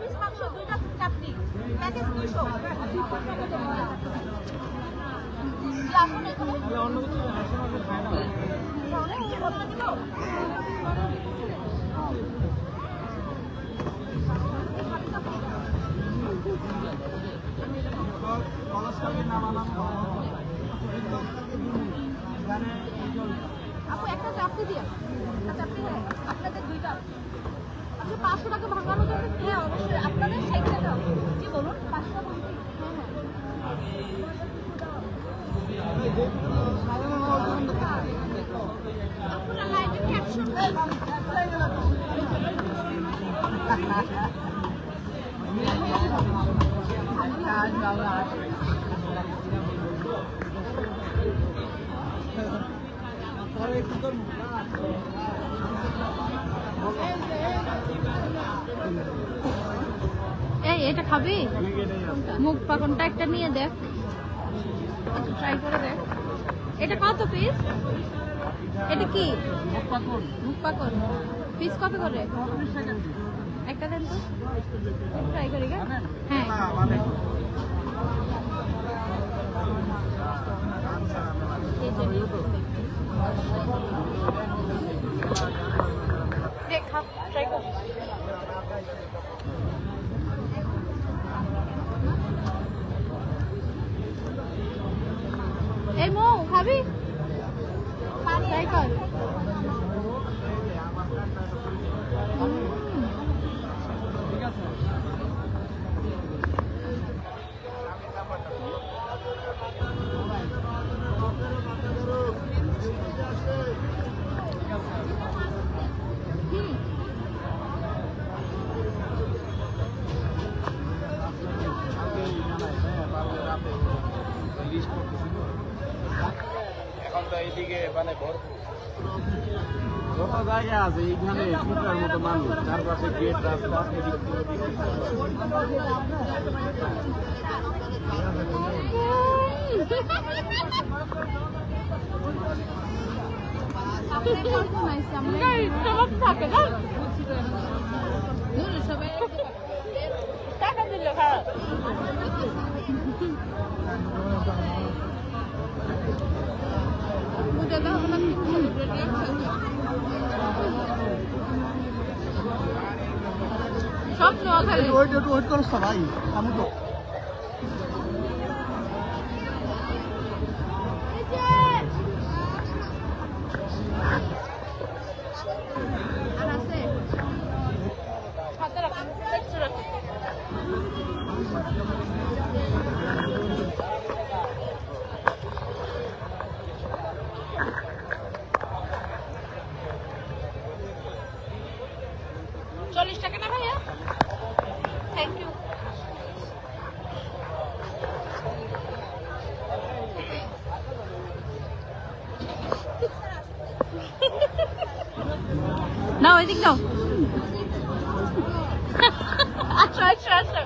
Piece মাংস, দুইটা চাটনি package দিব আপু, একটা চাপড়ি দিয়ে। আপনাদের দুইটা। আপনি পাঁচশো টাকা হ্যাঁ অবশ্যই। আপনাদের টাকা কি বলুন। পাঁচশো হ্যাঁ হ্যাঁ। আপনারা লাইভে এই এটা খাবি? মুখ পাকনটা একটা নিয়ে দেখ। ট্রাই করে দেখ। এটা কত পিস এটা কি? মুখ পাকন। পিস কত করে? একটা দেন তো। ট্রাই করি গা হ্যাঁ। এই যে নিয়ে। দেখ খা ট্রাই কর এই মো খাবি ট্রাই কর হুম এখন তো এইদিকে মানে ভরপুর যত জায়গা আছে এইখানে ফুটার মতো মানুষ। চারপাশে গেট রাস্তা এদিক টাকা সব নোয়াখালী। ওইটা একটু ওয়েট করো সবাই আমি তো চল্লিশ টাকা না ওইদিক দাও আচ্ছা আচ্ছা আচ্ছা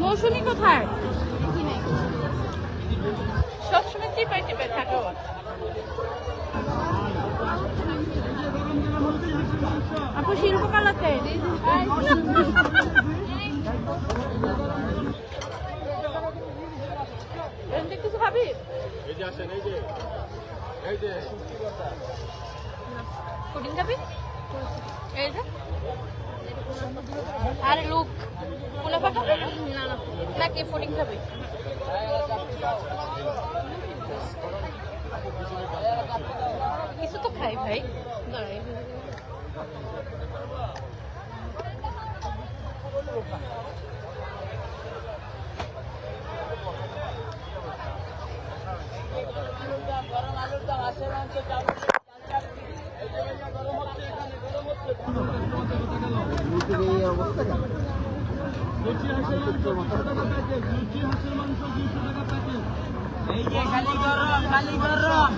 মৌসুমি কোথায় সবসময় টিপাই টিপাই থাকে ও। আপু শিল্পকলাতে এমনি কিছু খাবি এই যে আসেন এই যে এই যে পুডিং খাবি এই যে। আরে লুক। খাবি নাকি পুডিং খাবি কিছু তো খাই ভাই। দাঁড়াই এই অবস্থা কেন এই যে খালি গরম খালি গরম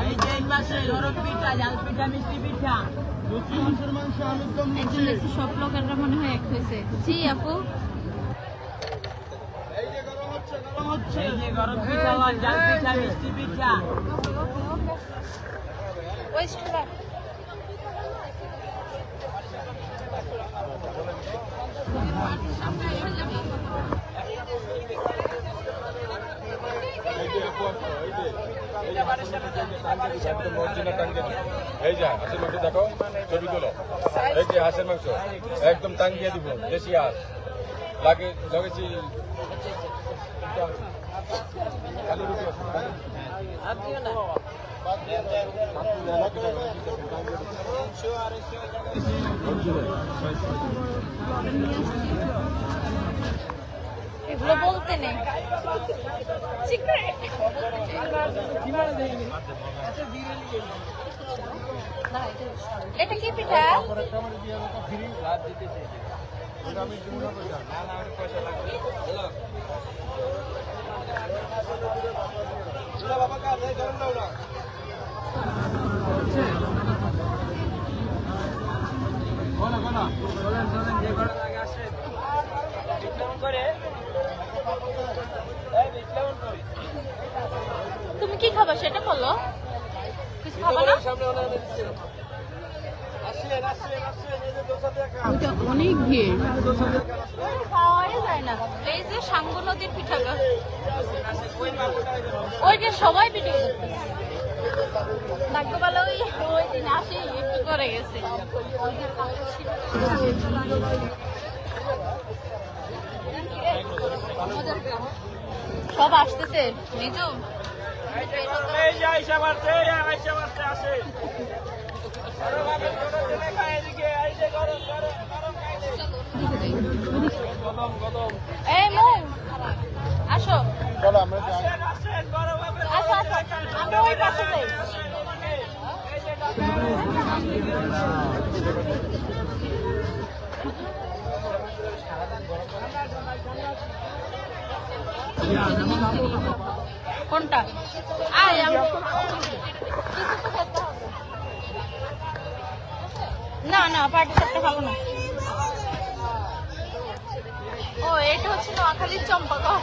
এই যে এই পাশে গরম পিঠা জাল পিঠা মিষ্টি পিঠা। সব লোকেরা মনে হয় এক হয়েছে। জি আপু। এই যে গরম পিঠা জাল পিঠা মিষ্টি পিঠা ওই স্টুডেন্ট একদম original টাঙ্গি। এই যে হাঁসের মাংস দেখো ছবি তোলো এই যে হাঁসের মাংস একদম টাঙ্গিয়ে দিব দেশি হাঁস লাগে লগেছি। এগুলো বলতে নেই এটা- কি পিঠা? লাগে আসে করে কি খাবা সেটা বলো। কিছু খাবা না? অনেক ভিড়। খাওয়াই যায় না। এই যে সাঙ্গু নদীর পিঠা ওই যে সবাই ভাগ্যবেলা ওই ওই দিন আসি একটু করে গেছে। সব আসতেছে নিজু এই আসে। মৌ আসো। চলো আমরা যাই। আসেন আসেন গরম আগে আসো আসো আমরা ওই পাশে যাই। এই যে কোনটা? না না, পার্টি সাপটা খাব না। ও, এটা হচ্ছে নোয়াখালীর চম্পা, গো।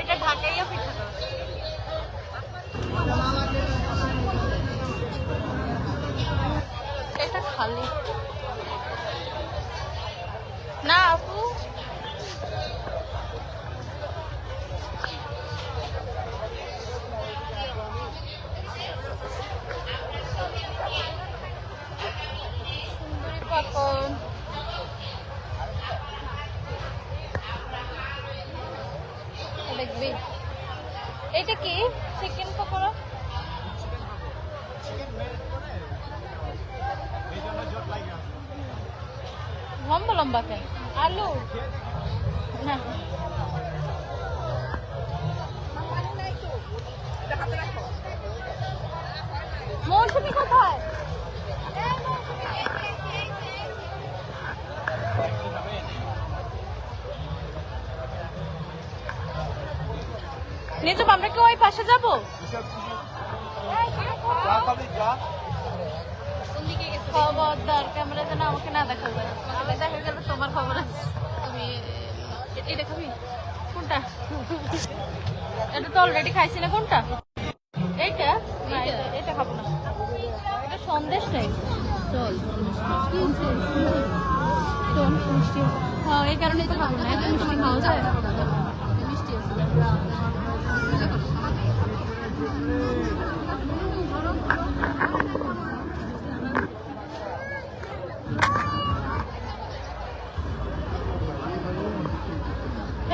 এটা ঢাকাইয়া পিঠা এটা খালি। না আপু সুন্দরী পাকন দেখবি এটা কি? চিকেন পকোড়া? লম্বা লম্বা কেন? আলু? না। মৌসুমি কোথায়? নিজে আমরা কি ওই পাশে যাব? খবরদার ক্যামেরা যেন আমাকে না দেখা যায় দেখা গেল তোমার খবর আছে। তুমি এটা খাবি কোনটা? এটা তো অলরেডি খাইছি না কোনটা? এইটা? না এটা- এটা খাব না। এটা সন্দেশ টাইপ চল হ্যাঁ এই কারণে তো খাব না। এত মিষ্টি খাওয়া যায়। মিষ্টি আছে।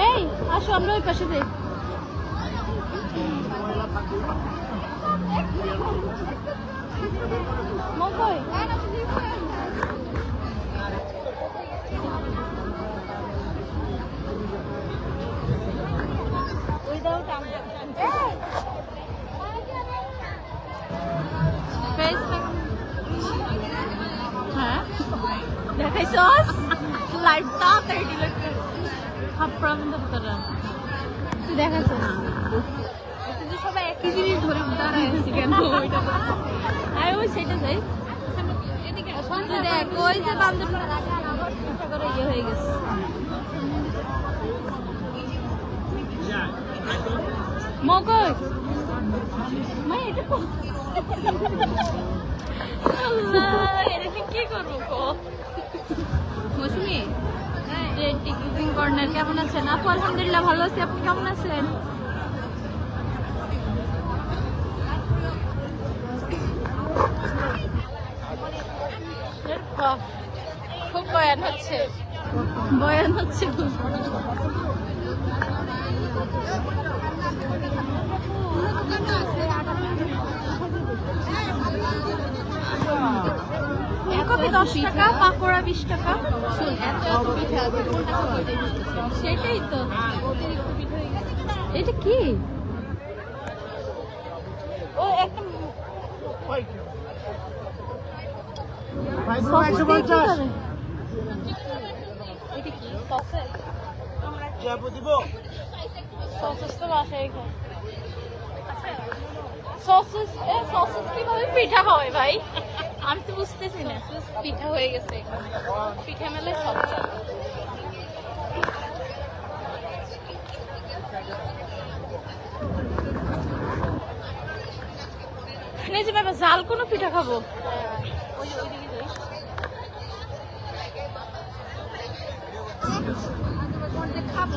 এই আসো আমরা ওই পাশে যাই। মৌ করে ইয়ে হয়ে গেছে মকর মা এটা কো আল্লাহ এটা কি করব কো? মৌসুমী রেড টিকিং কর্নার কেমন আছেন? আপু আলহামদুলিল্লাহ ভালো আছি। আপনি কেমন আছেন বাহ, খুব বয়ান হচ্ছে? বয়ান হচ্ছে ফুলকপি দশ টাকা পাকোড়া বিশ টাকা। সেটাই তো। এটা কি? ও একটা কি? তো বাসায় খাই। এ, কীভাবে পিঠা হয় ভাই? আমি তো বুঝতেছি না। পিঠা হয়ে গেছে পিঠা মেলে সব জাল কোনো পিঠা খাব? ওই যে ওইদিকে যাই খাব অর্ধেক খালাম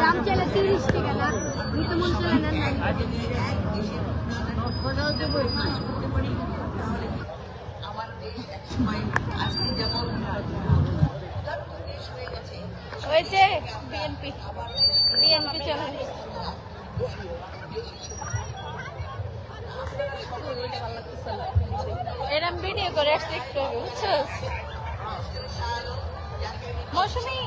দাম চলে তিরিশ টাকা না নিতে মন চলে না। ওই যে বিএনপি। বিএনপি চলে। এরম ভিডিও করে আসতে একটু আগে বুঝছস? মৌসুমি।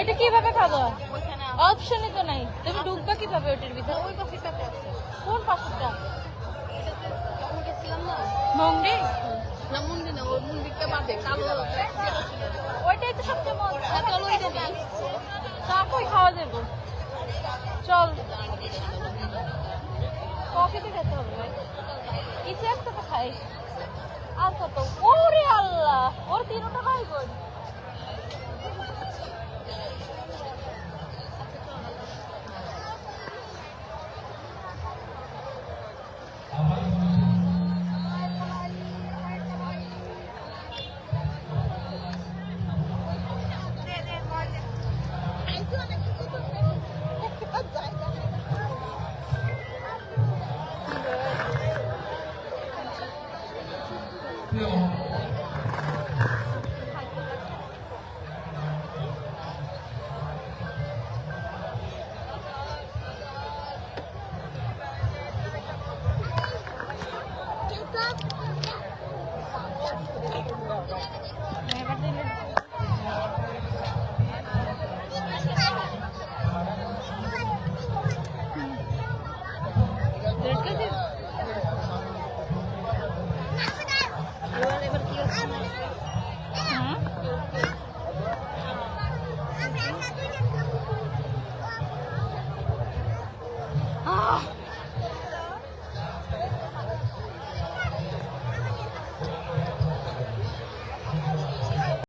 এটা কীভাবে খাব? অপশনই তো নাই। তুমি ঢুকবা কীভাবে ওটার ভিতরে? ওই কাপে আছে। কোন তখন গেছিলাম না মন্ডি না ওই মন্দিরটা বাদে কালো ওইটাই তো সবচেয়ে মজা। হ্যাঁ, চলো ওইটা খাওয়া যাব? চল। কফিতে খেতে হবে ভাই। একটা তো খাই। আর কত? ওরে আল্লাহ ওর তিনটা ভাই বোন।